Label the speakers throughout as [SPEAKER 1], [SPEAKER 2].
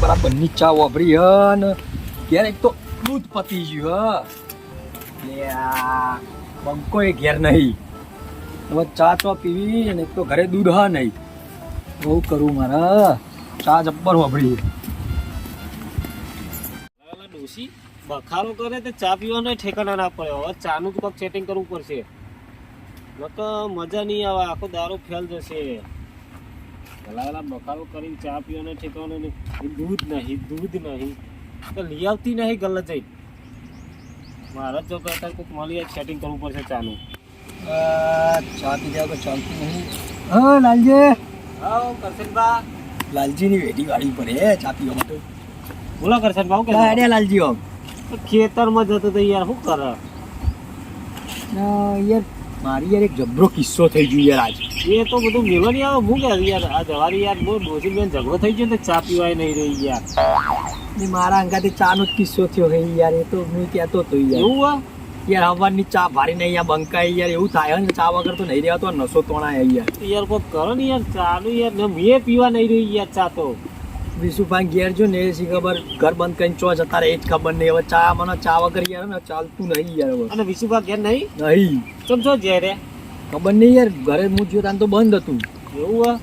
[SPEAKER 1] બરાબરની ચા વાપરી, હ ને એક તો દૂધ પતી ગયું, હ. બંકો એ ઘેર નહીં. હવે ચા ચો પીવી ને એક તો ઘરે દૂધ, હા, નહીં. બહુ કરું મારે ચા જબ્બર વાપરી.
[SPEAKER 2] ડોશી, બખારો કરે તો ચા પીવાનો ઠેકાણા ના પડે. હવે ચાનું તો સેટિંગ કરવું પડશે. નકર મજા નહીં આવે, આખો દારૂ ફેલ જશે. પેલા બખારો કરીને ચા પીવાનો ઠેકાણો નહીં દૂધ નહીં દૂધ નહીં. તો લઈ આવતી નહીં ગલ્લે જઈ. મારા જો કરતા કોઈક મળી સેટિંગ કરવું પડશે ચાનું.
[SPEAKER 1] નું ચા પી જાવ તો ચાલતું નહીં. હા લાલજી.
[SPEAKER 2] હા કરશનબા
[SPEAKER 1] લાલજીની વેડી વાળી પડે ચા પીવા માટે.
[SPEAKER 2] બોલો કરશન ભાવ કે
[SPEAKER 1] અરે લાલજી આમ.
[SPEAKER 2] ખેતરમાં જતો તો યાર શું કરે?
[SPEAKER 1] યાર મારી યાર એક જબરો કિસ્સો થઈ ગયો યાર આજ.
[SPEAKER 2] એ તો બધું મેળવા નહીં આવે હું કે યાર આ જવારી યાર બહુ ડોસી બેન ઝઘડો થઈ ગયો ને તો ચા પીવાય નહીં રહી યાર.
[SPEAKER 1] ને મારા અંગાથી ચાનો જ કિસ્સો થયો હે યાર એ તો હું કહેતો હતો યાર.
[SPEAKER 2] એવું આ?
[SPEAKER 1] યાર હવારની ચા ભારી નહીં યાર બંકાઈ યાર એવું થાય ને ચા વગર તો નહીં રહેતો નસો તોણા યાર.
[SPEAKER 2] યાર કોઈ કરો ને યાર ચાલુ યાર ને મેં પીવા નહીં રહી યાર ચા તો.
[SPEAKER 1] વિશુભાઈ ઘેર જો ને એસી ખબર ઘર બંધ કરીને ચો જતા રહે એ જ ખબર નહીં. હવે ચા મને ચા વગર યાર ને ચાલતું નહીં યાર હવે.
[SPEAKER 2] અને વિશુભાઈ ઘેર નહીં?
[SPEAKER 1] નહીં.
[SPEAKER 2] ચમ છો ઘેર
[SPEAKER 1] ખબર નહીં યાર ઘરે હું જ્યો તાન તો બંધ હતું.
[SPEAKER 2] એવું આ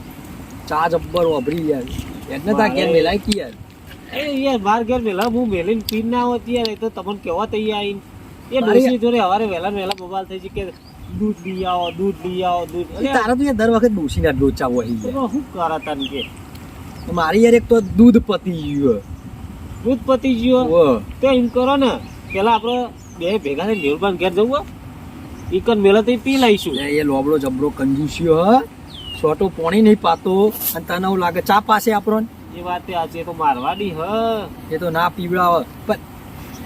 [SPEAKER 1] ચા જબ્બર વાપરી યાર. એટલે તા ઘેર મેલાય કી યાર.
[SPEAKER 2] એ યાર બાર ઘેર મેલા હું મેલીને પીન ના હોત યાર એ તો તમને કેવા તૈયાર એ ડોસી જોડે હવારે વહેલા ને વહેલા બબાલ થઈ છે કે દૂધ લઈ આવો દૂધ લઈ આવો દૂધ
[SPEAKER 1] તારા તો યાર દર વખત ડોસી ના ડોચા હોય
[SPEAKER 2] શું કરા તને કે?
[SPEAKER 1] મારી યાર એક તો દૂધ પતી ગયું
[SPEAKER 2] દૂધ પતી ગયું. તો એમ કરો ને પેલા આપણે બે ભેગા થઈને મેલબાન ઘેર જવું ઇકન મેળે તો પી લઈશું.
[SPEAKER 1] એ લોબડો જબડો કંજુસ્યો હ. છોટો પોણી નહીં પાતો અને તને એવું લાગે ચા પાસે આપણો
[SPEAKER 2] એ વાત આ છે તો મારવાડી હ.
[SPEAKER 1] એ તો ના પીવડાવ. પણ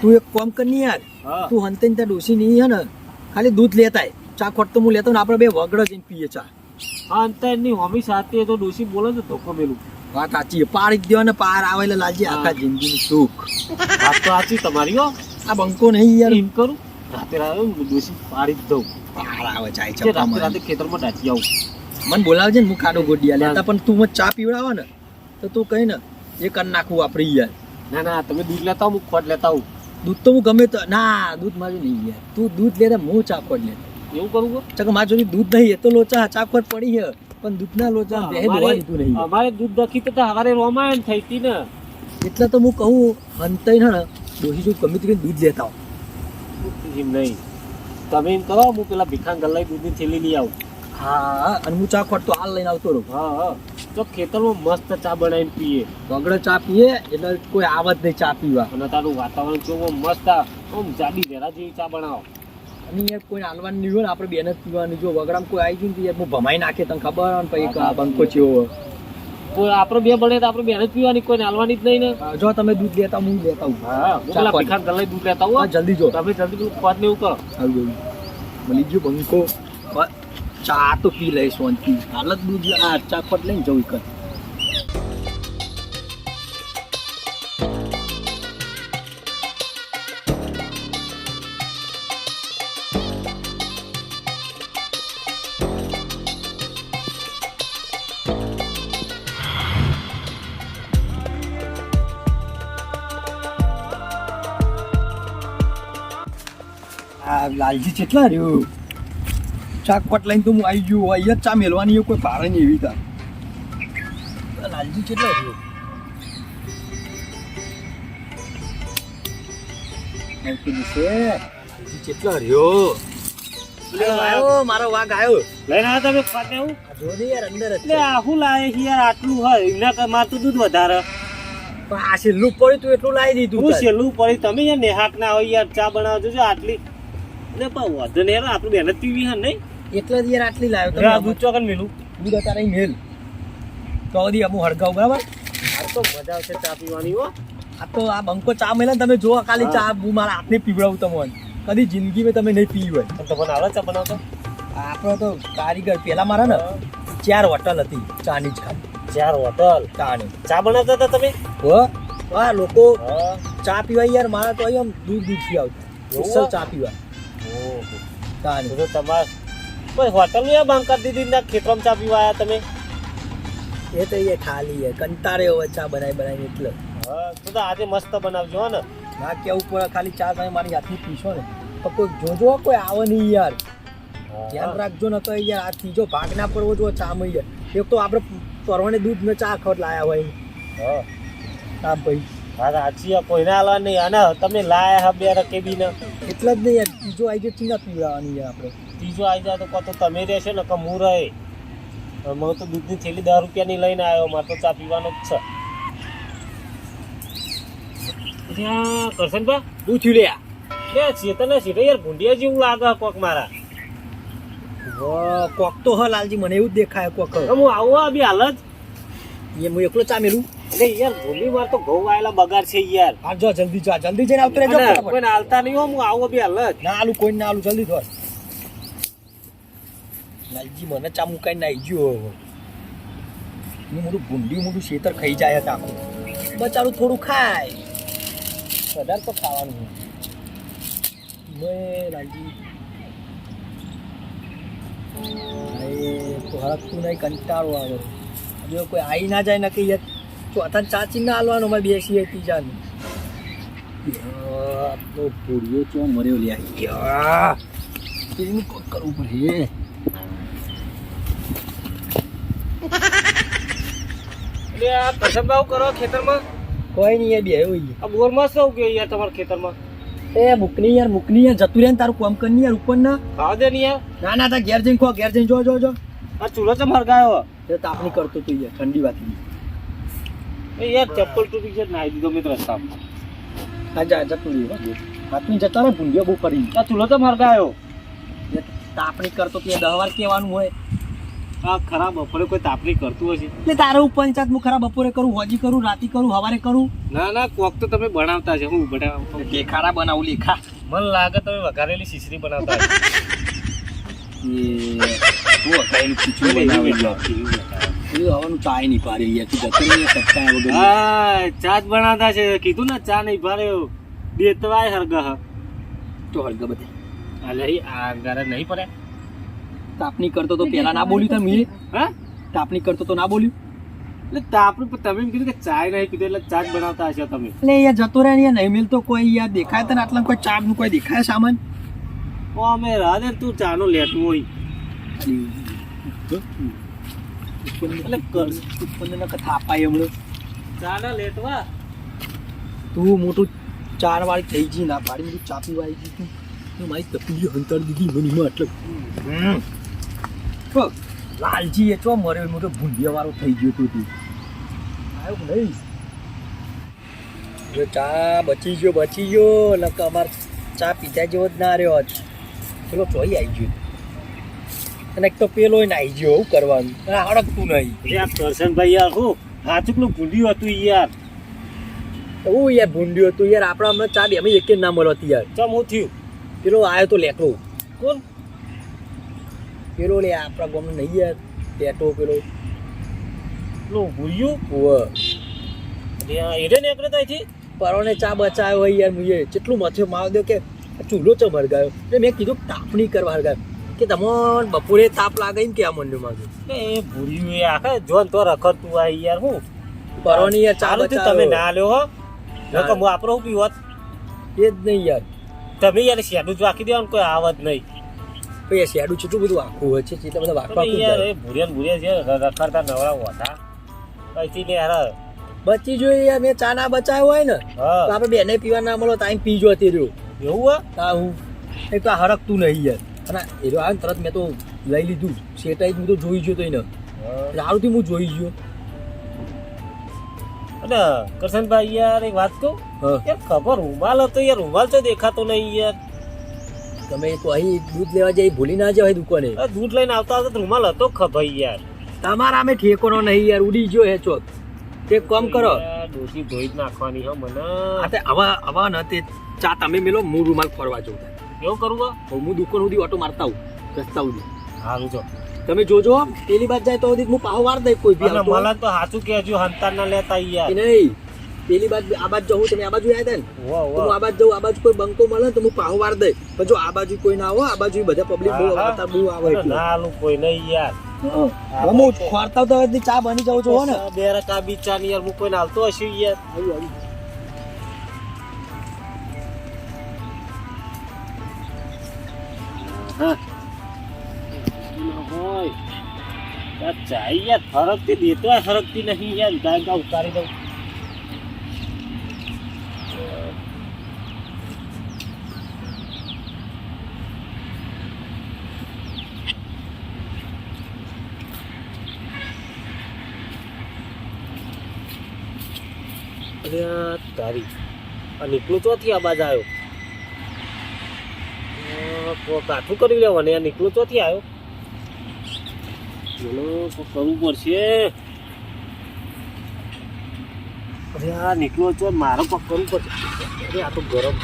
[SPEAKER 1] તું એક કામ કરની યાર.
[SPEAKER 2] હા.
[SPEAKER 1] તું હંતે ત્યાં ડોસી નહીં હે ને. ખાલી દૂધ લેતા આય. ચા ખોટ તો હું લેતો ને આપણે બે વગડ જઈને પીએ ચા.
[SPEAKER 2] હા અંતરની હોમી સાથે તો ડોસી બોલે તો ધોકો મેલું.
[SPEAKER 1] વાત સાચી પાડી દો ને પાર આવે એટલે લાલજી આખા જિંદગીનું સુખ.
[SPEAKER 2] વાત તો સાચી તમારી હો.
[SPEAKER 1] આ બંકો નહીં યાર.
[SPEAKER 2] એમ કરું? રાતે રાતે ડોસી પાડી જ દઉં.
[SPEAKER 1] પાર આવે જાય
[SPEAKER 2] છે રાતે રાતે ખેતરમાં દાટી આવું.
[SPEAKER 1] મને બોલાવજે ને હું ખાડો ગોડિયા લેતા પણ તું મને ચા પીવડાવે ને તો તું કહી ને એ કરી નાખવું આપણે યાર.
[SPEAKER 2] ના ના તમે દૂધ લેતા હું ખોટ લેતા આવું.
[SPEAKER 1] દૂધ તો હું ગમે તો ના દૂધ મારું નહીં યાર. તું દૂધ લેતા હું ચા ખોટ લે
[SPEAKER 2] એવું કરું?
[SPEAKER 1] ચક મારા જોડે દૂધ નહીં એ તો લોચા ચા ખોટ પડી છે. પણ દૂધના લોચા
[SPEAKER 2] અમારે
[SPEAKER 1] દીધું
[SPEAKER 2] દખી તો હવારે રોમાયણ થઈ હતી ને.
[SPEAKER 1] એટલે તો હું કહું હંતઈ ને ડોસી શું ગમે તમે કરીને દૂધ લેતા આવો.
[SPEAKER 2] એમ નહીં. તમે એમ કરો હું પેલા ભીખાન ગલ્લાઈ દૂધની થેલી લઈ આવું.
[SPEAKER 1] હા અને હું ચા ખોટતો હાલ લઈને આવતો રહું.
[SPEAKER 2] હા હા. તો ખેતરમાં મસ્ત ચા બનાવીને પીએ.
[SPEAKER 1] બગડે ચા પીએ એટલે કોઈ આવત નહીં ચા પીવા.
[SPEAKER 2] અને તારું વાતાવરણ જોવો મસ્ત આમ જાડી વેરા જેવી ચા બનાવો.
[SPEAKER 1] અને યાર કોઈ હાલવાની નહીં હોય ને આપણે બેન જ પીવાની. જો વગડામાં કોઈ આવી ગયું યાર હું ભમાઈ નાખે તને ખબર હોય પછી આ બંકો ચેવો
[SPEAKER 2] કોઈ બે બને તો આપણે બેન જ પીવાની કોઈ હાલવાની જ નહીં ને.
[SPEAKER 1] જો તમે દૂધ લેતા હું લેતા
[SPEAKER 2] હું હા પેલા ભીખાન ગલ્લાઈ દૂધ લેતા
[SPEAKER 1] હું. જલ્દી જો.
[SPEAKER 2] તમે જલ્દી પેલું ખોટ ને એવું કરો.
[SPEAKER 1] ગયું મળી ગયો બંકો ચા તો પી લઈશ શાંતિ હાલત દૂધ આ ચા ખોટ લઈને જવું કર આ લાલજી કેટલા રહ્યો? ચા કોટ લઈને તો હું આવી ગયો અહીંયા ચા મેલવાની એ કોઈ ભારે નહીં એવી તાર. લાલજી કેટલા રહ્યો? લાલજી કેટલા રહ્યો? મારો વાઘ આવ્યો
[SPEAKER 2] લઈને આવ્યા તમે ને
[SPEAKER 1] જો ને યાર અંદર
[SPEAKER 2] એટલે
[SPEAKER 1] છે.
[SPEAKER 2] આ શું લાવે છે યાર આટલું હોય? એમના મારતું દૂધ વધારે.
[SPEAKER 1] પણ આ છેલ્લું પડ્યું તું એટલું લાવી દીધું
[SPEAKER 2] હું છેલ્લું પડી તમે યાર નેહાક ના હોય યાર ચા બનાવજો આટલી. એટલે પણ વધુ ને યાર આપણે પીવી હે નહીં.
[SPEAKER 1] એટલે જ યાર આટલી લાવ્યો
[SPEAKER 2] હવે
[SPEAKER 1] તમે
[SPEAKER 2] દૂધ ચોકન મેલું.
[SPEAKER 1] દૂધ અત્યારે મેલ. તો હજી અમુક હળગાવ બરાબર?
[SPEAKER 2] આ તો મજા આવશે ચા પીવાની હો.
[SPEAKER 1] આ તો આ બંકો ચા મેલે તમે જોવા ખાલી ચા હું મારા હાથને પીવડાવું તમને કદી જિંદગીમાં તમે નહીં પીવી હોય.
[SPEAKER 2] તમને આવડે ચા બનાવતો?
[SPEAKER 1] આપણો તો કારીગર પેલા મારા ને ચાર હોટલ હતી ચાની જ ખાલી.
[SPEAKER 2] ચાર હોટલ?
[SPEAKER 1] ચાની.
[SPEAKER 2] ચા બનાવતા હતા તમે?
[SPEAKER 1] હો? હા લોકો ચા પીવા યાર મારા તો અહીંયા દૂધ દૂધ
[SPEAKER 2] એવું?
[SPEAKER 1] ચા પીવા.
[SPEAKER 2] ઓહો તો તમાર કોઈ હોટલ યા બંધ કરી દીધી ના ખેતરમાં ચા પીવા આવ્યા તમે?
[SPEAKER 1] એ તો એ ખાલી હે કંટાળે હવે ચા બનાવી બનાવીને એટલે.
[SPEAKER 2] હા તું આજે મસ્ત બનાવજો હો ને.
[SPEAKER 1] ના કેવું પડે ખાલી ચા તમે મારી હાથની પીશો ને. તો કોઈ જોજો કોઈ આવે નહીં યાર. ધ્યાન રાખજો ને તો યાર આ ત્રીજો ભાગ ના પડવો જો ચા મળી જાય. એક તો આપણે પરવાને દૂધ ને ચા ખવડ લાયા હોય.
[SPEAKER 2] હા.
[SPEAKER 1] હા ભાઈ.
[SPEAKER 2] હા સાચી કોઈને હાલવા નહીં. અને તમે લાયા હા બે રકે બી ને
[SPEAKER 1] એટલા જ નહીં યાર. ત્રીજો આવી ગયો ચીના પીવડાવવાની આપણે.
[SPEAKER 2] ત્રીજો આવી જાય તો કહો તો તમે રહેશો ને કે હું રહે. મને તો દૂધની થેલી દસ રૂપિયાની લઈને આવ્યો. મારે તો ચા પીવાનો જ છે. ત્યાં કરશનભા?
[SPEAKER 1] શું થયું લે
[SPEAKER 2] લે ચેતન સીધે યાર ભૂંડિયા જેવું લાગે કોક મારા.
[SPEAKER 1] કોક તો હ લાલજી મને એવું જ દેખાય કોક
[SPEAKER 2] હું. આવું આ બી હાલત
[SPEAKER 1] એ હું એકલો ચા મેલું?
[SPEAKER 2] અરે યાર ભૂલી વાર તો ઘઉં આયેલા બગાડ છે યાર.
[SPEAKER 1] હા જો જલ્દી જા જલ્દી જઈને આવતો રહેજો
[SPEAKER 2] કોઈ હાલતા નહીં હો હું આવું બી હાલ
[SPEAKER 1] ના આલુ કોઈ ના આલુ જલ્દી ધોર લાલજી મને ચા મુકાઈ નાઈ ગયો હું મોટું ગુંડી મોટું શેતર ખાઈ જાય હતા આખું બચારું થોડું ખાય. વધારે તો ખાવાનું. મેં લાલજી તો નહીં કંટાળો આવે. જો કોઈ આવી ના જાય નક્કી યાર. ચોથા ચાચી ના હાલવાનો મેં બેસી હતી જાન તો પૂરીઓ ચો મર્યો લ્યા. એનું કોક કરવું પડે.
[SPEAKER 2] એટલે આ કરશનભાઈ કરો ખેતરમાં?
[SPEAKER 1] કોઈ નહીં યાર બે હોય
[SPEAKER 2] આ બોરમાં શું કે યાર તમારા ખેતરમાં?
[SPEAKER 1] એ મુકની યાર મુકની યાર જતું રહે ને તારું કામ કર યાર ઉપર ના.
[SPEAKER 2] ખાવા દે નહીં યાર.
[SPEAKER 1] ના ના તા ઘેર જઈને ખો ઘેર જઈને જો જો જો.
[SPEAKER 2] આ ચૂલો ચમ હરગાયો?
[SPEAKER 1] એ તાપણી કરતો તું યાર ઠંડી વાત.
[SPEAKER 2] એ યાર ચપ્પલ તૂટી છે નાઈ દીધો મેં રસ્તામાં
[SPEAKER 1] હા જા જતું રહે હાથની જતા રહે ભૂંડિયો બહુ કરી
[SPEAKER 2] આ ચૂલો તો હરગાયો
[SPEAKER 1] યાર તાપણી કરતો ત્યાં દહ વાર કહેવાનું હોય.
[SPEAKER 2] આ ખરાબ બપોરે કોઈ તાપણી કરતું હશે?
[SPEAKER 1] એટલે તારે હું પંચાયત હું ખરાબ બપોરે કરું હોજી કરું રાતી કરું હવારે કરું?
[SPEAKER 2] ના ના કોક તો તમે બનાવતા છે હું બનાવ
[SPEAKER 1] દેખાડા બનાવું લેખા.
[SPEAKER 2] મને લાગે તમે વઘારેલી સીસરી બનાવતા હશો.
[SPEAKER 1] એ તું હકાઈનું ખીચું બનાવે. હવાનું ચાય નહીં પાડે યાર તું જતો રહે સત્તા વગર.
[SPEAKER 2] હા ચા જ બનાવતા છે. કીધું ને ચા નહીં ભાર્યો બેતવાય હરગા
[SPEAKER 1] તો હળગા બધા.
[SPEAKER 2] અલે આ ગારે નહીં પડે.
[SPEAKER 1] તાપણી કરતો તો પેલા ના બોલ્યું તમે?
[SPEAKER 2] હા?
[SPEAKER 1] તાપણી કરતો તો ના બોલ્યું?
[SPEAKER 2] એટલે તાપરું તમે કીધું કે ચા નહીં પીધું એટલે ચા જ બનાવતા હશો તમે.
[SPEAKER 1] એટલે યાર જતો રહે યાર નહીં મિલતો કોઈ યાર દેખાય તને આટલા કોઈ ચા નું કોઈ દેખાય સામાન?
[SPEAKER 2] ઓ અમે રાધે તું ચા નું લેતું હોય.
[SPEAKER 1] એટલે કર કથા અપાય હમણાં
[SPEAKER 2] ચાના લેટવા
[SPEAKER 1] તું મોટું ચાર વાળી થઈ ગઈ ના પાડી મોટું ચાપી વાળી ગઈ તું. તો મારી તકલીફ હંતાડી દીધી લાલજી એ ચો મરે મોટો ભૂંડિયા વાળો થઈ ગયો તો તું. આવ્યો નહીં? જો ચા બચી ગયો બચી ગયો નકર અમાર ચા પીતા જેવો જ ના રહ્યો પેલો ચોઈ આવી ગયો. અને એક તો પેલો નાઈ ગયો એવું કરવાનું. અને હડકતું નહીં.
[SPEAKER 2] યાર કરશનભાઈ યાર હું હાચુકલું ભૂલ્યું હતું યાર.
[SPEAKER 1] એવું યાર ભૂંડ્યું હતું યાર આપણા હમણાં ચા બે અમે એક ના મળવાતી યાર.
[SPEAKER 2] ચમ હું થયું?
[SPEAKER 1] પેલો આવ્યો તો લેટો
[SPEAKER 2] કોણ?
[SPEAKER 1] પેલો લે આપણા ગામનો નહીં યાર લેટો પેલો.
[SPEAKER 2] પેલો ભૂલ્યું
[SPEAKER 1] ઓવ
[SPEAKER 2] એટલે નીકળે ત્યાંથી
[SPEAKER 1] પરોને ચા બચાવ્યો હોય યાર મુએ કેટલું મથ્યો માવ દો કે ચૂલો ચમ હરગાયો એટલે મેં કીધું તાપણી કરવા હરગાયો. કે તમને બપોરે તાપ લાગે એમ કે આ મનનું માંગે
[SPEAKER 2] એ ભૂલ્યું એ આખે. જોન તો રખડતું આ યાર હું.
[SPEAKER 1] પરવાની યાર
[SPEAKER 2] ચાલુ થયું તમે ના લ્યો હો. નકર હું આપણો હું પીવત.
[SPEAKER 1] એ જ નહીં યાર.
[SPEAKER 2] તમે યાર શેડું જ રાખી દેવાનું કોઈ આવત નહીં.
[SPEAKER 1] આ શેડું કેટલું બધું આખું હોય છે એટલે બધા વાકવા
[SPEAKER 2] યાર એ ભૂરિયા ને ભૂરિયા છે રખડતા નવરા હોતા. પછી ને યાર
[SPEAKER 1] બચી જોઈએ યાર મેં ચા ના બચાવ્યો હોય ને તો આપણે બેને પીવા ના મળો ટાઈમ પીજો હતી રહ્યો
[SPEAKER 2] એવું હા?
[SPEAKER 1] હું એ તો હરકતું નહીં યાર. અને એ રહ્યો આવે ને તરત મેં તો લઈ લીધું. શેટાઈ હું તો જોઈ ગયો તો એને. સારુંથી હું જોઈ ગયો.
[SPEAKER 2] અને કરશનભાઈ યાર એક વાત કહું? યાર ખબર રૂમાલ હતો યાર રૂમાલ તો દેખાતો નહીં યાર.
[SPEAKER 1] તમે તો અહીં દૂધ લેવા જાય ભૂલી ના જાવ દુકાને.
[SPEAKER 2] દૂધ લઈને આવતા હતા તો રૂમાલ હતો ખભા યાર.
[SPEAKER 1] તમારા અમે ઠેકોનો નહીં યાર ઉડી ગયો હે ચોક. તે કામ કરો.
[SPEAKER 2] ડોસી ધોઈ જ નાખવાની હો મને.
[SPEAKER 1] આ તે આવા આવા ન તે ચા તમે મેલો હું રૂમાલ ફરવા જઉં.
[SPEAKER 2] એવું કરવું
[SPEAKER 1] તો હું દુકાન સુધી ઓટો મારતા હું રસ્તા સુધી.
[SPEAKER 2] સારું જો.
[SPEAKER 1] તમે જોજો પેલી બાદ જાય તો સુધી હું પાહો વાર દઈ કોઈ બી.
[SPEAKER 2] મને તો સાચું કહેજો હંતાર ના લેતા યાર
[SPEAKER 1] નહીં પેલી બાદ આ બાજુ જવું તમે આ બાજુ આવ્યા હતા ને? હું આ બાજુ જઉં આ બાજુ કોઈ બંકો મળે તો હું પાહો વાર દઈ. પણ જો આ બાજુ કોઈ ના આવો આ બાજુ બધા પબ્લિક બહુ. આવતા બહુ આવે
[SPEAKER 2] ના કોઈ નહીં યાર.
[SPEAKER 1] હા. ખોરતા તો ચા બની જાઉં છું હો ને.
[SPEAKER 2] બે રકા બી ચા ની યાર હું કોઈ હાલતો હશે યાર. ચાઈ યાર ફરકતી દેતો ફરકતી નહીં યાર. ગાય ગા ઉતારી દઉં. તારી. આ નીકળું ચોથી આ બાજ આવ્યો. કાઠું કરી લેવાને નીકળું ચોથી આવ્યો. ચલો કરવું પડશે? અરે આ નીકળો છો મારો પગ કરવું પડશે. અરે આ તો ગરમ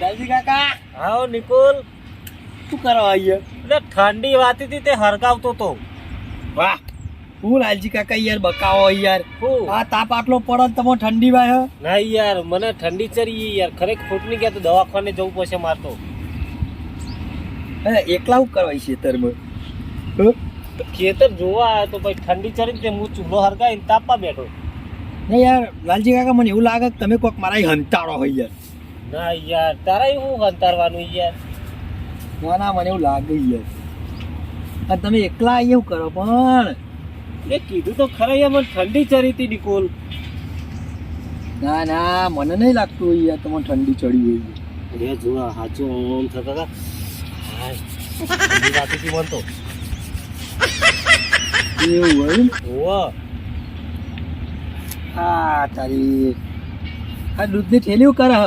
[SPEAKER 1] હટ, કાકા.
[SPEAKER 2] આવો નિકોલ.
[SPEAKER 1] શું કરવા આવીએ
[SPEAKER 2] એટલે ઠંડી વાતી હતી તે હરગાવતો તો.
[SPEAKER 1] વાહ. હું લાલજી કાકા યાર બકાવો યાર.
[SPEAKER 2] હું.
[SPEAKER 1] આ તાપ આટલો પડે ને તમે ઠંડી વાય
[SPEAKER 2] ના યાર મને ઠંડી ચરી યાર. ખરેખર ખોટ નહીં ગયા તો દવાખાને જવું પડશે મારતો
[SPEAKER 1] હે એકલા હું કરવા છે તરમાં
[SPEAKER 2] ખેતર જોવા આવ્યો તો ભાઈ ઠંડી ચડી તે હું ચૂલો હરગાઈને તાપવા બેઠો.
[SPEAKER 1] નહીં યાર લાલજી કાકા મને એવું લાગે કે તમે કોક મારા હંતાડો હોય યાર.
[SPEAKER 2] ના યાર તારા હું હંતારવાનું યાર?
[SPEAKER 1] ના ના મને એવું લાગે યાર. અને તમે એકલા અહીંયા કરો પણ.
[SPEAKER 2] એ કીધું તો ખરા યાર મને ઠંડી ચડી હતી નિકોલ.
[SPEAKER 1] ના ના મને નહીં લાગતું હોય યાર તમને ઠંડી ચડી હોય
[SPEAKER 2] અરે જો સાચો ઓમ થતા હતા. ઠંડી વાતી હતી મને તો.
[SPEAKER 1] એવું હોય
[SPEAKER 2] હોવા
[SPEAKER 1] હા તારી આ દૂધની થેલી હું કરે હ.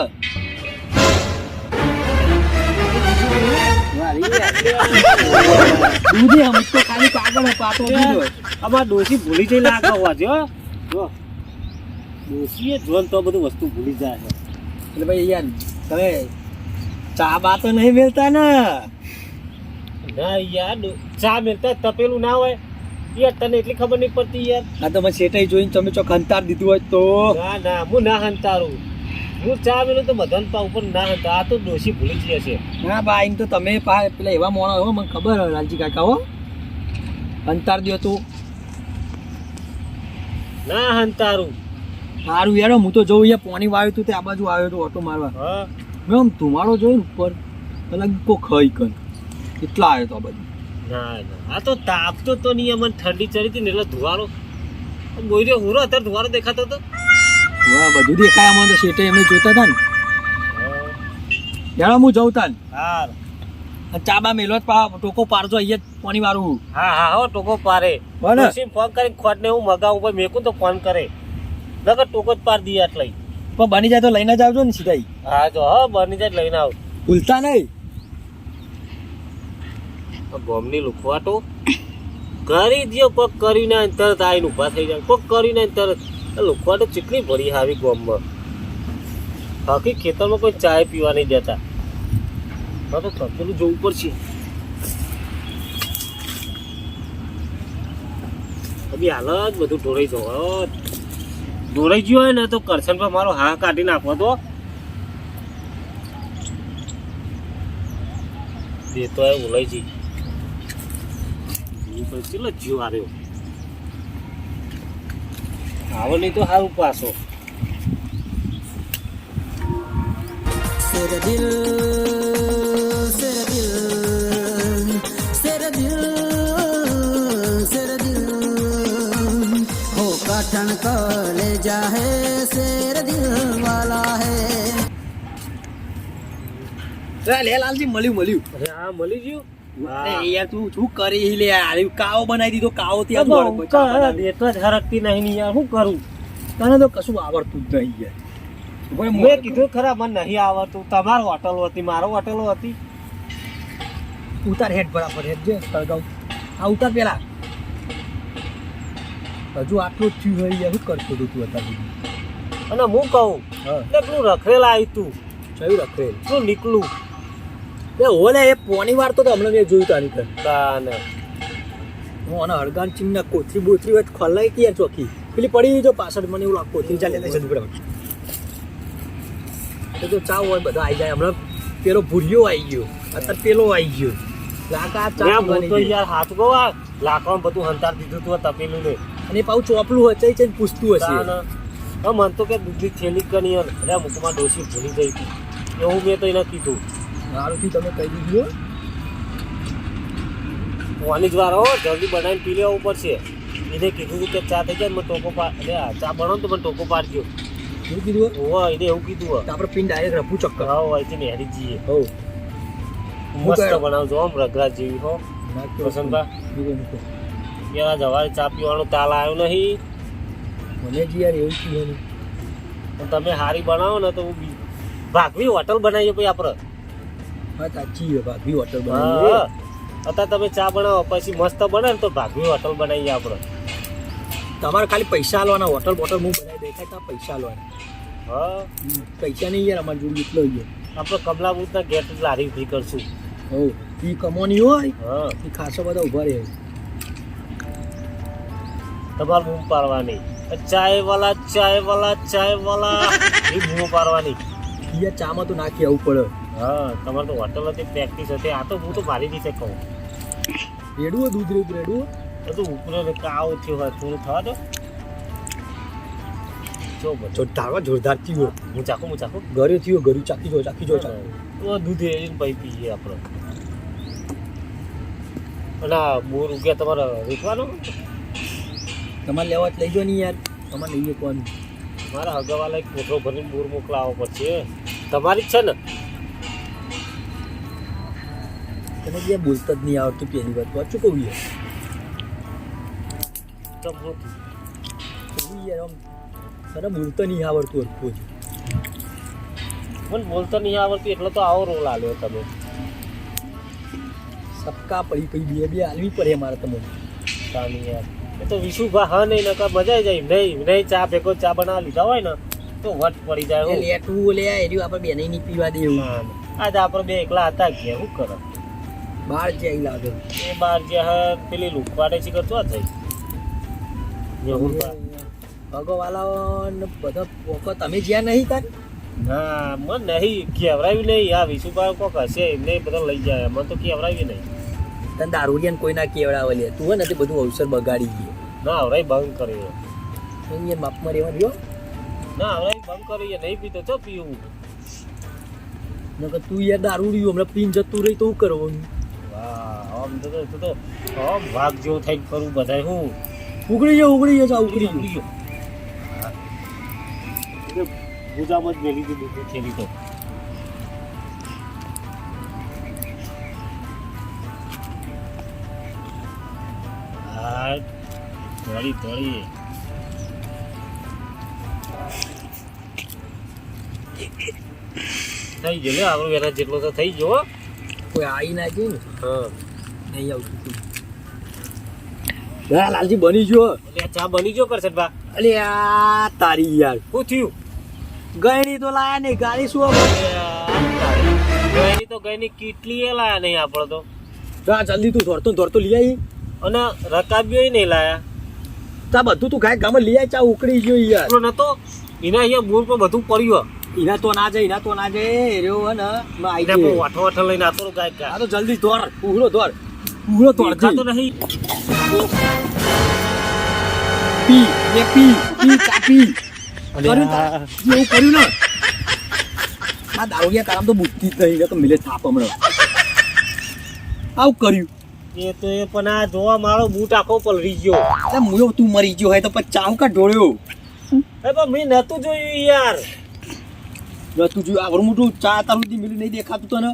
[SPEAKER 1] દૂધી.
[SPEAKER 2] ડોસી ભૂલી જઈ લાગે હોવા જો જો ડોસીએ તો બધું વસ્તુ ભૂલી જાય
[SPEAKER 1] એટલે ભાઈ યાર તમે ચા બા તો નહીં મેળતા ને
[SPEAKER 2] ના યાર ચા મેળતા તપેલું ના હોય યાર તને એટલી ખબર નહીં પડતી યાર
[SPEAKER 1] આ તો મને સેટાઈ જોઈને તમે ચોક હંતાર દીધું હોય તો
[SPEAKER 2] ના ના, હું ના હંતારું હું ચા મેલું તો બધાને પાઉં ઉપર ના હંતા આ તો ડોસી ભૂલી જ છે.
[SPEAKER 1] ના બા એમ તો તમે પા પેલા એવા મોણો હો મને ખબર હોય લાલજી કાકા હો. અંતાર દો તું.
[SPEAKER 2] ના હંતારું.
[SPEAKER 1] સારું યાર હું તો જોઉં અહીંયા પોણી વાવ્યું તું તે આ બાજુ આવ્યો તો ઓટો મારવા.
[SPEAKER 2] હા.
[SPEAKER 1] મેં આમ ધુમાડો જોયો ને ઉપર પેલા કો ખાઈ કર એટલા આવ્યો તો આ બાજુ.
[SPEAKER 2] ના ના. આ તો તાપતો તો નહીં મને ઠંડી ચડી હતી ને એટલે ધુવારો બોઈ હું અત્યારે ધુવારો દેખાતો હતો
[SPEAKER 1] વાહ બધું દેખાય આમાં તો શેઠે એમને જોતા હતા ને. યાર હું જઉં તાન.
[SPEAKER 2] હા
[SPEAKER 1] અને ચા બા મેલો જ પા ટોકો પાડજો અહીંયા જ પાણી વાળું
[SPEAKER 2] હા. હા હો ટોકો પારે ડોશીને ફોન કરીને ખોટને હું મગાવું ભાઈ મેકું તો ફોન કરે. નકર ટોકો જ પાર દઈએ એટલે
[SPEAKER 1] પણ બની જાય તો લઈને જ આવજો ને સીધા.
[SPEAKER 2] હા જો હા બની જાય લઈને આવ.
[SPEAKER 1] ભૂલતા નહીં.
[SPEAKER 2] ગોમની લુખવાટો. કરી દો કોક કરીને તરત આઈને ઊભા થઈ જાય કોક કરીને તરત. આ લુખવાટો ચીકણી ભરી આવી ગોમમાં. બાકી ખેતરમાં કોઈ ચાય પીવા નહીં દેતા. હા તો તપેલું જોવું પડશે. અભી હાલ જ બધું ઢોળાઈ જવું ઢોળાઈ ગયો હોય ને તો કરશન પર મારો હા કાઢી નાખો તો. દેતો હોય ઉલાઈ જઈ. જીવ આવ્યો. આવલી તો
[SPEAKER 3] હાલ પાસો સેરા દિલ સેરા દિલ સેરા દિલ સેરા દિલ. હો કાઠણ કલે જાહે સેરા દિલ વાલા હે
[SPEAKER 1] લે લાલજી મળ્યું મળ્યું.
[SPEAKER 2] અરે હા મળી ગયું?
[SPEAKER 1] યાર તું શું કરી લે યાર? કાવો બનાવી દીધો કાવો
[SPEAKER 2] આ
[SPEAKER 1] ત્યાં
[SPEAKER 2] બહુ
[SPEAKER 1] બધું ચા
[SPEAKER 2] કા-
[SPEAKER 1] બનાવી.
[SPEAKER 2] દેતો જ હરકતી નહીં યાર શું કરું?
[SPEAKER 1] તને તો કશું આવડતું જ નહીં યાર.
[SPEAKER 2] મેં કીધું ખરા મને નહીં આવડતું. તમારો હોટલ હતી મારો હોટલ હતી.
[SPEAKER 1] ઉતાર હેડ બરાબર હેડ જે સળગાવ. આ ઉતાર પેલા. હજુ આટલું જ થયું હોય શું કરતો તું અત્યાર
[SPEAKER 2] અને હું કહું એટલે પેલું રખડેલા આવી તું.
[SPEAKER 1] ચયું રખેલ
[SPEAKER 2] શું નીકળું
[SPEAKER 1] એ ઓલે એ પોની વાર તો હમણાં મેં જોયું તારી કર હું અને હળગાન ચીમના કોથરી બોથરી હોય ખોલાઈ કે યાર ચોકી પેલી પડી જો પાછળ મને એવું કોથરી ચાલે તો ચા હોય બધા આવી જાય. હમણાં પેલો ભૂલ્યો આવી ગયો. અત્યારે પેલો આવી ગયો. લાકા ચા
[SPEAKER 2] તો યાર હાથ ગવા લાકડામાં બધું હંતાર દીધું તું તપેલું ને.
[SPEAKER 1] અને પાછું ચોપલું હોય ચઈ ચઈ પૂછતું હશે.
[SPEAKER 2] મન તો કે દૂધની થેલી કરી મુકમાં ડોસી ભૂલી ગઈ હતી. એવું મેં તો એને કીધું.
[SPEAKER 1] મારુંથી તમે કહી દીધું હો.
[SPEAKER 2] વાની જ વાર હો જલ્દી બનાવીને પી લેવું પડશે એને કીધું હતું કે ચા થઈ જાય મને ટોકો પાર અરે ચા બનાવો ને તો મને ટોકો પાડજો.
[SPEAKER 1] શું કીધું હો?
[SPEAKER 2] એને એવું કીધું
[SPEAKER 1] તો આપણે પીને ડાયરેક્ટ રફું ચક્કર.
[SPEAKER 2] હા ને નેહરી જઈએ.
[SPEAKER 1] હો
[SPEAKER 2] મસ્ત બનાવજો આમ રગરા જેવી હો.
[SPEAKER 1] નાખ્યો.
[SPEAKER 2] યાર. જવારે ચા પીવાનો તાલ આવ્યો નહીં.
[SPEAKER 1] મને જ યાર એવું કીધું
[SPEAKER 2] તમે હારી બનાવો ને તો હું ભાગવી હોટલ બનાવીએ પછી આપણે.
[SPEAKER 1] હા. સાચી છે ભાભી હોટલ બનાવી
[SPEAKER 2] અત્યારે તમે ચા બનાવો પછી મસ્ત બને તો ભાગવી હોટલ બનાવીએ આપણે.
[SPEAKER 1] તમારે ખાલી પૈસા આલવાના હોટલ બોટલ હું બનાવી દેખાય ત્યાં પૈસા આલવાના.
[SPEAKER 2] હા.
[SPEAKER 1] પૈસા નહીં યાર અમારી જોડે એટલો જ
[SPEAKER 2] આપણે કમલાબુતના ગેટ લારી ઊભી કરશું.
[SPEAKER 1] હો એ કમોની હોય?
[SPEAKER 2] હા.
[SPEAKER 1] એ ખાસો બધા ઊભા રહે.
[SPEAKER 2] તમારે બૂમ પાડવાની. ચાય વાલા ચાય વાલા ચાય વાલા એ બૂમ પાડવાની.
[SPEAKER 1] યાર ચામાં તો નાખી આવવું પડે.
[SPEAKER 2] હા તમારે તો હોટલ હતી પ્રેક્ટિસ હતી. આ તો હું તો મારી રીતે કહું.
[SPEAKER 1] રેડવું દૂધ રેડવું રેડવું
[SPEAKER 2] તો ઉપર કાવ થયો હોય થોડું થવા દો. જો બધું.
[SPEAKER 1] જોરદાર થયું
[SPEAKER 2] હું ચાખું હું ચાખું?
[SPEAKER 1] ઘરે થયું હોય, ચાખી જો ચાકી જો
[SPEAKER 2] તો દૂધ રેડીને પછી પીએ આપણે. અને બોર ઉગ્યા તમારે વેચવાનો?
[SPEAKER 1] તમારે લેવા જ લઈ જો ને યાર. તમારે નહીં કોણ
[SPEAKER 2] મારા હગાવાલા એક કોટરો ભરીને બોર મોકલાવવો પડશે. તમારી જ છે ને.
[SPEAKER 1] તમે જે બોલતા જ નહીં આવડતું પહેલી વાત. વાંચું કહું યાર. તને બોલતા નહીં આવડતું હરખું જ
[SPEAKER 2] મને બોલતો નહીં આવડતું એટલે તો આવો રોલ આલ્યો તમે.
[SPEAKER 1] સપકા પડી પડી બે બે આલવી પડે મારે તમને
[SPEAKER 2] સામી યાર. એ તો વિશુભા હા નહીં નકર મજા આવી જાય. નહીં નહીં ચા ભેગો ચા બનાવી લીધા હોય ને તો વટ પડી જાય
[SPEAKER 1] લેટવું લે એર્યું આપણે બેને નહીં પીવા દેવું.
[SPEAKER 2] આજે આપણે બે એકલા હતા ગયા શું કરે?
[SPEAKER 1] બહાર જાય લાગે
[SPEAKER 2] એ બાર જે હા પેલી લૂંટવાડે છે કરતો થઈ. મેહુલભા.
[SPEAKER 1] ભગવાલા બધા પોકો તમે જ્યાં નહીં તાર?
[SPEAKER 2] ના મન નહીં. કેવરાવી નહીં આ વિશુભા કોક હશે એમને બધા લઈ જાય. મને તો કેવરાવી નહીં.
[SPEAKER 1] તને દારૂડિયાને કોઈ ના કેવડાવે લે. તું ને તે બધું અવસર બગાડી ગયો.
[SPEAKER 2] ના હવરાઈ બંધ કર્યો
[SPEAKER 1] અહીંયા માપમાં રહેવા દો
[SPEAKER 2] ના હવરાઈ બંધ કર્યો નહીં પીતો છો પીવું.
[SPEAKER 1] નકર તું યાર દારૂડિયું હમણાં પીન જતું રહી તો શું કરવાનું?
[SPEAKER 2] આમ તો તો તો આમ ભાગ જેવો થઈને કરું બધાય હું.
[SPEAKER 1] ઉગડી જાય ઉગડી જાય જા ઉગડી જાય
[SPEAKER 2] ગયો. ગુજામાં જ મેલી દીધું. તું તો. હા ધોળી ધોળી થઈ ગયો આપણું જેટલો તો થઈ ગયો.
[SPEAKER 1] કોઈ આવી ના જાય ને
[SPEAKER 2] હા.
[SPEAKER 1] નહીં આવતું તું લાલજી બની ગયો.
[SPEAKER 2] એટલે ચા બની ગયો કરશે બા.
[SPEAKER 1] અલે આ તારી યાર.
[SPEAKER 2] શું થયું?
[SPEAKER 1] ગયડી તો લાયા નહીં ગાડી શું?
[SPEAKER 2] ગઈની તો ગઈની કેટલી એ લાયા નહીં આપણે તો.
[SPEAKER 1] જા જલ્દી તું ધોરતો ધોરતો લઈ આવી
[SPEAKER 2] અને રકાબ્યો નહીં લાયા.
[SPEAKER 1] તા બધું તું ગાય ગામ લઈ આવી ચા ઉકળી ગયો યાર.
[SPEAKER 2] નતો. એના અહીંયા મૂળ પર બધું પડ્યું
[SPEAKER 1] એના તો ના જાય એના તો ના જાય. રેવો હે ને માં આઈ જાય.
[SPEAKER 2] વાઠો વાઠો લઈને આતો ગાય કા
[SPEAKER 1] આ તો જલ્દી દોડ ઉઘડો દોડ ઉઘડો દોડ
[SPEAKER 2] દેખાતો નહીં.
[SPEAKER 1] પી એ પી પી
[SPEAKER 2] કાપી
[SPEAKER 1] કર્યું? એવું કર્યું ને? આ દારૂડિયા તારામ તો બુદ્ધિ જ નહીં તો મિલે થાપ હમણાં. આવું કર્યું.
[SPEAKER 2] એ તો એ પણ આ જોવા મારો બૂટ આખો પલરી ગયો.
[SPEAKER 1] એટલે મુયો તું મરી ગયો હોય તો પછી ચાવ કા ઢોળ્યો?
[SPEAKER 2] એ પણ મેં નતું જોયું યાર.
[SPEAKER 1] તું જોયું આવડું મોટું ચા તારું મિલી નહીં દેખાતું તને?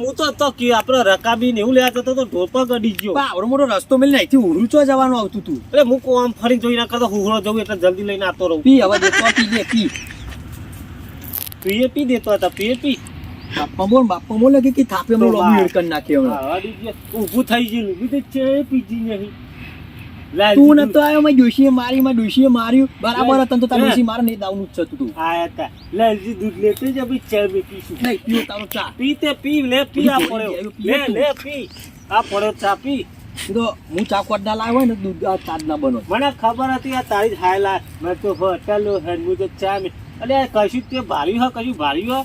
[SPEAKER 2] હું તો તો કે આપણે રકાબી ને એવું લેવા તો ઢોપા ગડી ગયો.
[SPEAKER 1] આવડો મોટો રસ્તો મિલી નાખી ઉરું ચો જવાનું આવતું તું?
[SPEAKER 2] અરે હું કહું આમ ફરી જોઈ ના કરતો હુહળો જવું એટલે જલ્દી લઈને આતો રહું.
[SPEAKER 1] પી હવે દેતો પી લે પી.
[SPEAKER 2] પીએ પી દેતો હતા પીએ પી.
[SPEAKER 1] બાપા બોલ બાપા બોલે કે થાપે. હમણાં
[SPEAKER 2] ગયા. ઊભું થઈ પીજી નહીં. લાલ
[SPEAKER 1] તું નતો આવ્યો મેં ડોશીએ મારી મેં ડોશીએ માર્યું. બરાબર હતો તો તાર. ડોશી મારે નહીં દાવનું જ છે તું.
[SPEAKER 2] આયા તા. લાલજી દૂધ લેતે જ અભી ચા બી પીશું
[SPEAKER 1] નહીં પીઓ તારો ચા.
[SPEAKER 2] પી તે પી લે પી આ પડ્યો. લે લે પી. આ પડ્યો ચા પી.
[SPEAKER 1] તો હું ચા કોટના લાવ્યો હોય ને દૂધ આ ચા ના બનો.
[SPEAKER 2] મને ખબર હતી આ તારી જ હાયલા મેં તો હોટલ હેડ મુજબ ચા મે અરે કશું તે ભાર્યું હો કશું ભાર્યું હા.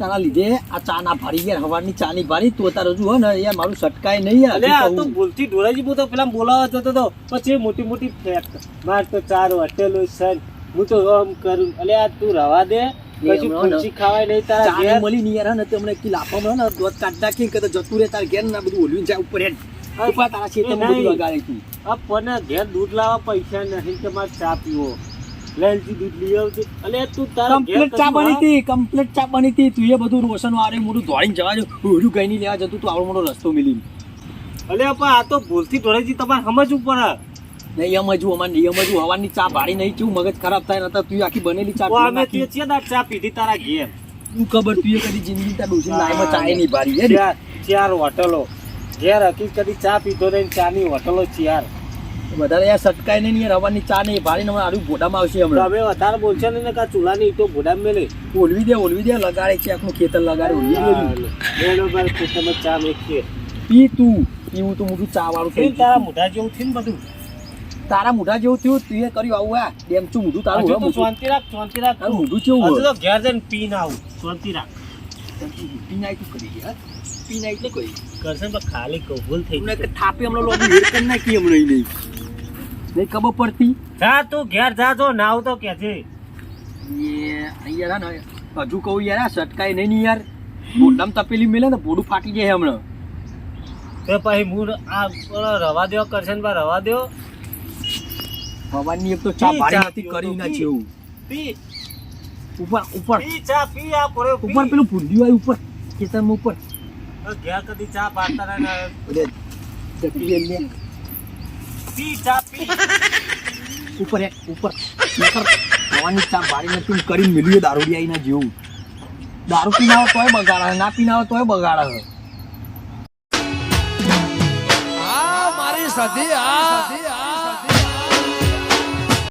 [SPEAKER 1] તારા લીધે આ ચા ના ભારી યાર હવારની ચા ની ભારી તો તારો હજુ ને યાર મારું સટકાય નહીં યાર.
[SPEAKER 2] અલે આ તો ભૂલથી ઢોળાજી તો પેલા બોલાવા જતો તો પછી મોટી મોટી ફેક માર તો ચાર હોટેલો છે. હું તો આમ કરું અલે આ તું રવા દે પછી
[SPEAKER 1] હમણાં
[SPEAKER 2] ખાવાય નહીં તારા ઘેર.
[SPEAKER 1] મળી ને યાર ને તે કી લાફા મળે ને દોત કાઢ નાખી કે તો જતું રહે તાર ઘેર ના બધું ઓલવીને જાય ઉપર હેડ.
[SPEAKER 2] હા,
[SPEAKER 1] ઉપર તારા ખેતરમાં બધું
[SPEAKER 2] નહીં.
[SPEAKER 1] તું.
[SPEAKER 2] આ પણ ઘેર દૂધ લાવવા પૈસા નહીં તમારે મારે ચા પીવો. લેલજી દૂધ લઈ આવજે. અલે તું તારા
[SPEAKER 1] કમ્પ્લીટ ચા બની હતી કમ્પ્લીટ ચા બની હતી. તું એ બધું રોશન વાળે મોટું દોડીને જવા જો ઓલું કઈ નહીં લેવા જતું તું આવડો મોટો રસ્તો મિલી
[SPEAKER 2] અલે પણ આ તો ભૂલથી ઢોળાજી તમારે સમજવું પડે.
[SPEAKER 1] નહીં સમજવું અમારે નહીં સમજવું. હવાની ચા ભાડી નહીં ચેવું મગજ ખરાબ થાય નતા તું આખી બનેલી ચા
[SPEAKER 2] અમે તે છે ચા પીધી તારા ઘેર?
[SPEAKER 1] તું ખબર તું કદી જિંદગી તાર ડોશી લાઈમાં ચા નહીં ભારી
[SPEAKER 2] ચાર હોટલો. ઘેર હકીકતી ચા પીધો નહીં ચાની હોટલો ચાર.
[SPEAKER 1] વધારે યાર સટકાય નહીં ને યાર હવાની ચા નહીં ભારી ને આડું ભોડામાં આવશે હમણાં.
[SPEAKER 2] હવે વધારે બોલશે ને કા નહીં તો ભોડા મેલે.
[SPEAKER 1] ઓલવી દે ઓલવી દે લગાડે છે આખું ખેતર લગાડે ઓલવી દે
[SPEAKER 2] બરોબર તમે ચા મેકીએ
[SPEAKER 1] પી તું પીવું તો મોટું ચા વાળું થઈ
[SPEAKER 2] તારા. મોઢા જેવું થયું ને બધું.
[SPEAKER 1] તારા મોઢા જેવું થયું તું એ કર્યું આવું આ ડેમચું મોઢું તારું હવે
[SPEAKER 2] શાંતિ રાખ શાંતિ રાખ
[SPEAKER 1] તારું મોઢું કેવું?
[SPEAKER 2] તો ઘેર જઈને પીને આવું શાંતિ રાખ.
[SPEAKER 1] પી નાખ તું કરી યાર પી નાખ એટલે કરી
[SPEAKER 2] કરશે ને ખાલી કબૂલ થઈ ગઈ.
[SPEAKER 1] થાપે હમણાં લોકો વેર કરી નાખી હમણાં નહીં. નહીં ખબર પડતી?
[SPEAKER 2] જા તું ઘેર જા જો નાવ તો કે છે
[SPEAKER 1] યાર હા ને હજુ કહું યાર આ સટકાય નહીં ને યાર. મોઢામાં તપેલી મેલે ને બોડું ફાટી જાય હમણાં.
[SPEAKER 2] તો પછી હું આ રવા દેવો કરશન પર રવા દેવો
[SPEAKER 1] ભગવાનની એક તો ચા ભારી નથી કરી ના છે એવું
[SPEAKER 2] પી.
[SPEAKER 1] ઉપર ઉપર.
[SPEAKER 2] પી ચા પી આ
[SPEAKER 1] ઉપર પેલું ભૂંડ્યું આવ્યું ઉપર. કેતન ઉપર.
[SPEAKER 2] ઘેર કદી ચા પાડતા ને. પી ચા પી.
[SPEAKER 1] ઉપર ઉપર. ચા નથી મિલ્યું દારૂડિયા ના જેવું. દારૂ પીને આવે તોય બગાડે ના પીને આવે તોય બગાડે
[SPEAKER 4] આ મારી સધી આ.